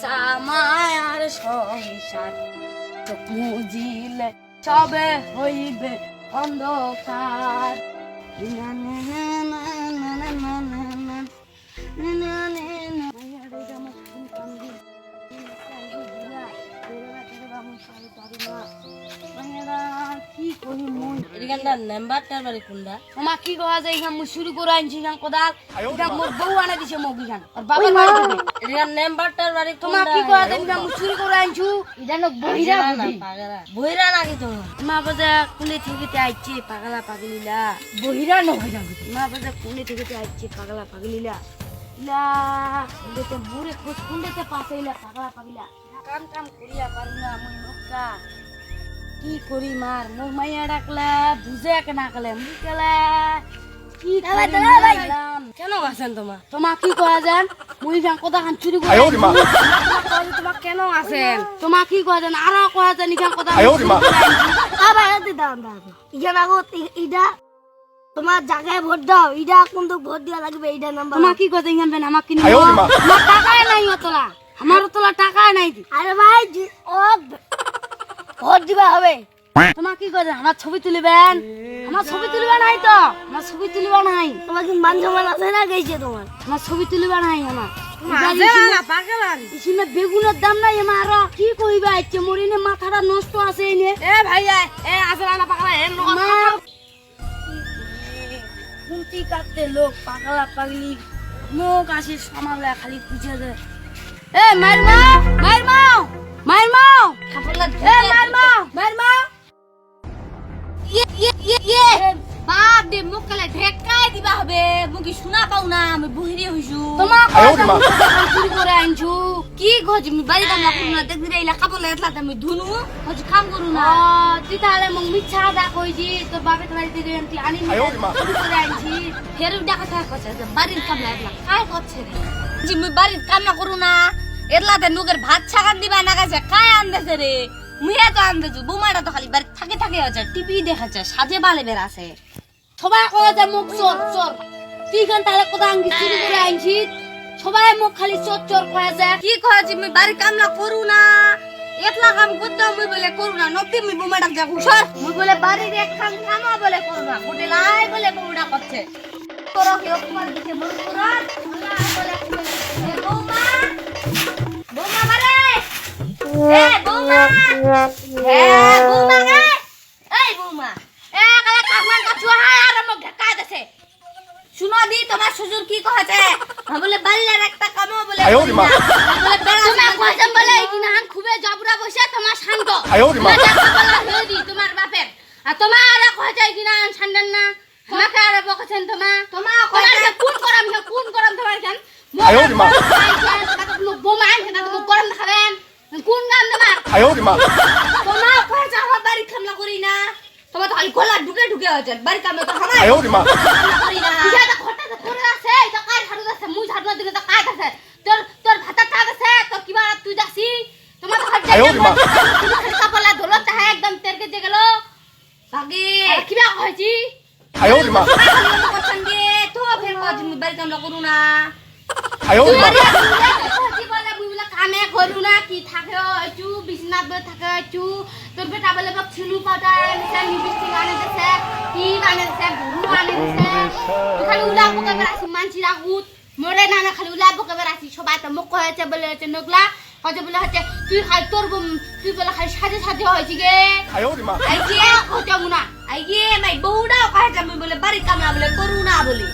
সামায়ার সংসার চোখ সবে হইবে অন্ধকার। এখানটা নাম্বারটার বাড়ি কোনটা তোমার কি কওয়া যায় এখান মুই শুরু করে আনছি এখান কোদাল এখান মোর বউ আনে দিছে মোক এখান আর বাবার বাড়ি নাম্বারটার কি কওয়া যায় মুই শুরু করে আনছু? এটা নক বহিরা বহিরা মা বাজা কুলে থেকে তে আইছে পাগলা পাগলিলা। বহিরা ন যাবে মা বাজা কুলে থেকে আইছে পাগলা পাগলিলা। লা বুড়ে খোঁজ পাগলা পাগলা কাম কাম করিয়া পারু না মুই নকা। কি করি মার? মোর মাইয়া ডাকলা বুঝে এক না কলে মুই কেলা কি। কেন আছেন তোমার তোমার কি করা যান মুই যান কথা খান চুরি করে তোমার কেন আছেন? তোমার কি করা যান আরও করা যান ইখান কথা আবার দিতাম দাদা ইটা আগত ইটা তোমার জায়গায় ভোট দাও। ইটা কিন্তু ভোট দেওয়া লাগবে এইটা নাম্বার তোমার কি কথা ইখান বেন আমাকে কিনে আমার টাকাই নাই অতলা। আমার অতলা টাকাই নাই। দি। আরে ভাই ও ভোট দিবা হবে। তোমার কি কথা আমার ছবি তুলিবেন? আমার ছবি তুলিবা নাই তো? আমার ছবি তুলিবা নাই। তোমার কি মান সম্মান আছে না গেছে তোমার? আমার ছবি তুলিবা নাই আমার। বেগুনের দাম নাই আমার কি কইবা আইছে মরিনে মাথাটা নষ্ট আছে এনে। এ ভাইয়া এ আসলে না পাগলা এ কুন্তি কাটতে লোক পাগলা পাগলি। মুখ আসে সামালে খালি পুছে দে এ মার মাও মার মাও মার এ মার মাও ইয়ে ইয়ে ইয়ে ইয়ে। বাপ দে মোক কালে ঢেকাই দিবা হবে। মোক কি শুনা পাও না আমি বহিরে হইছু তোমার চুরি করে আনছু। কি গজ আমি বাড়ি কাম না করুন না দেখবি রে কাপড় লাগলা আমি ধুনু। হচ্ছে কাম করু না। তুই তাহলে মোক মিথ্যা দা কইছি তোর বাপে তোমার দিদি আনতি আনি চুরি করে আনছি। ফের ডাকা থাকা করছে বাড়ির কাম লাগলা কাই করছে রে জি মুই বাড়ির কাম না করু না। এরলাতে নুকের ভাত ছাগান দিবা না গেছে কাই আনদেছে রে? মুইয়া তো আনদেছু বুমাটা তো খালি বাড়ি থাকে থাকে আছে, টিভি দেখাচ্ছে, সাজে বালে বেরাছে সবাই কয়ে যে মুখ চোর চোর। তুই কেন তাহলে কোথা আনকি চুরি করে আনছি। সবাই মুখ খালি চোর চোর কয়ে যে। কি কইছি মুই বাড়ির কামলা করু না। একলা কাম করতে মুই বলে করু না, নতি মুই বুমাটা যা ঘুষর মুই বলে বাড়ির এক কাম কাম বলে করু না গোটে লাই বলে বুমাটা করছে তোর কি অপমান দিতে মন করার বলে শুনো দি তোমার শ্বশুর কি কহেছে? বলে বাল্যের একটা কামো বলে তোমার কয়েছে বলে নাহান খুবে জবরা বসে তোমার শান্ত। তোমার বাপের। আর তোমার আর কয়েছে কি না শান্ডেন না? তোমাকে আর বকেছেন তোমার তোমার কোন করম কোন করম তোমার কেন? গান তোমার তোমার কয়েছে আমার বাড়ি কামলা করি না। তোমার তো খালি গলা ঢুকে ঢুকে হচ্ছে বাড়ি কামলা তো আমার আয় মা। করি না ইয়া তো ঘরটা তো করে আছে এই তো কাই ঝাড়ু আছে মুই ঝাড়ু দিলে তো কাই আছে। তোর তোর ভাতা কাজ আছে তোর কিবা তুই যাসি তোমার তো হাত আয় ওরে মা। খালি কাপলা দলত তাহে একদম তেরকে যে গেল। ভাগে কিবা হইছি করছেন গে তো ফের বাড়ি কামলা করু না। মুই বলে কামে করু না কি থাকে একটু বিছনাত বলে থাকে একটু তোর বেটা বলে বক ছিলু পাউডার আনিছে লিপস্টিক আনে দিছে কি আনে দিছে গুরু আনে দিছে তুই খালি উলা বকে বেড়াছি মানছি রাগুত মরে না না খালি উলা বকে বেড়াছি সবাই তো মুখ হয়েছে বলে হচ্ছে নগলা। হচ্ছে বলে হচ্ছে তুই খালি তোর বম- তুই বলে খালি সাজে সাজে হয়েছি গে। আই হচ্ছে মুনা আই গে মাই বউডাও কহে যাবে বলে বাড়ি কামলা বলে করু না বলে।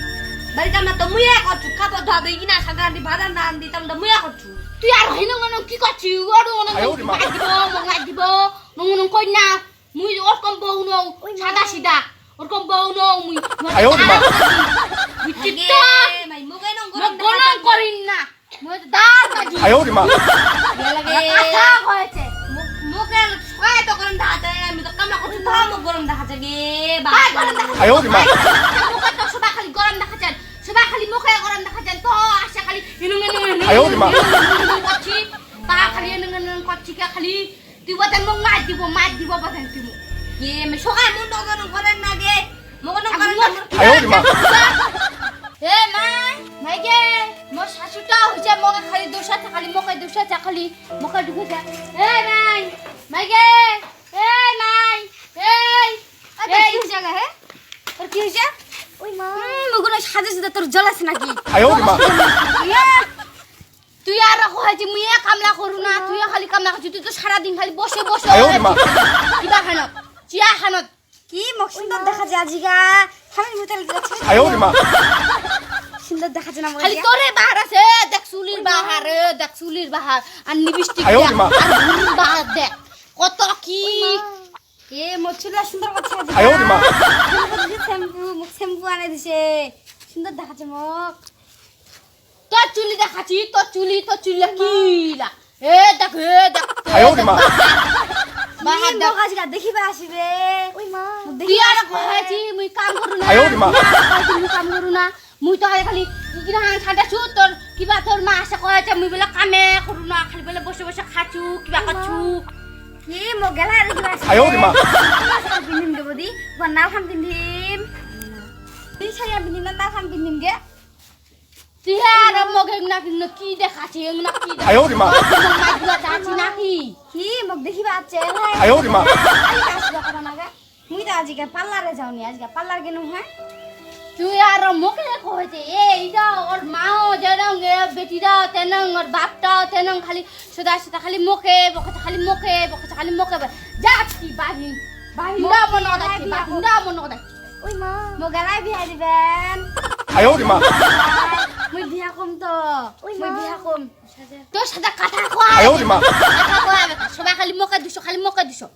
বাড়ি কামলা তো মুয়া করছু কাপড় ধোয়া দিই কিনা সাদা আন্দি ভাজা না আন্দি তাম তো মুয়া করছু তুই আর হইন গনো কি করছি ওর অন মাই দিব মঙ্গলাই দিব মঙ্গন কই না মুই ওর কম বউ নও সাদা সিদা ওর কম বউ নও মুই আয়ো মা বিচিতা মাই মগে নং গরম গরম করিন না। মুই তো দার কাজি আয়ো মা। লাগে। কথা কইছে মুকে কয় তো গরম দাহাতে আমি তো কামলা তো খালি এনুং এনুং এনুং করছি তা খালি এনুং এনুং করছি কে খালি? তুই বতেন মোক মার দিব মার দিব বতেন তুই মোক। কে মে সকাল মুন তো গন করেন না গে। মগন করেন না। এ মা মাই গে মো শাশুটা হইছে মগে খালি দোষা খালি মকে দোষা খালি মকে ঢুকে যা এ নাই মাই গে এ নাই এই এই কি হইছে গা হে? আর কি হইছে ওই মা। গুনে সাজে তোর জ্বলাস নাকি? তুই আর রাখো হাজি মুই কামলা করু না তুই খালি কামলা করছিস তুই তো সারাদিন খালি বসে বসে। কিবা খানত চিয়া খানত। কি মোক সুন্দর দেখা যায় আজিগা খালি মুতাল গেছে আয়ো মা। সুন্দর দেখা যায় না খালি তোরে বাহার আছে দেখ চুলির বাহার দেখ চুলির বাহার আর নিবিষ্টিক দেখ আর বাহার দেখ। কত কি এ মচ্ছুলা সুন্দর কথা আয়ো মা। শ্যাম্পু দিছে। সুন্দর দেখাচ্ছে মুখ। তোর চুলি দেখাচ্ছি চুলি তোর চুলি কিলা এ দেখ এ দেখিবা আসিবে। ওই মা। দেখি আর কইছি মুই কাম করু না। কাম করু না। মুই খালি কিনা খাটাছু তোর কিবা তোর মা আসে কইছে মুই বোলে কামে করু না। খালি বলে বসে বসে খাচু কিবা খাচু কি মো গেলা রে গিলা আয়ো দি মা কি দেখাছি না কি আয়ো দি মা মা গুলা যাচ্ছি কি মগ আজকে পার্লারে কেন হয়? ওরা মুখে দেখো হয়েছে এইটা ওর মাও যেরং বেটিরা তেনং ওর বাপটাও তেনং খালি সোদা সোদা খালি মুখে বকছে খালি মুখে বকছে খালি মুখে যাচ্ছি বাহিন বাহিনরা মনে কদাচ্ছি বাহিনরা মনে কদাচ্ছি ওই মা। মোগালাই বিয়া দিবেন। আয়ো রে মা। মই বিয়া কম তো। মই বিয়া কম তোর সাথে কথা কয় আয়ো দিছো খালি মুখে দিছো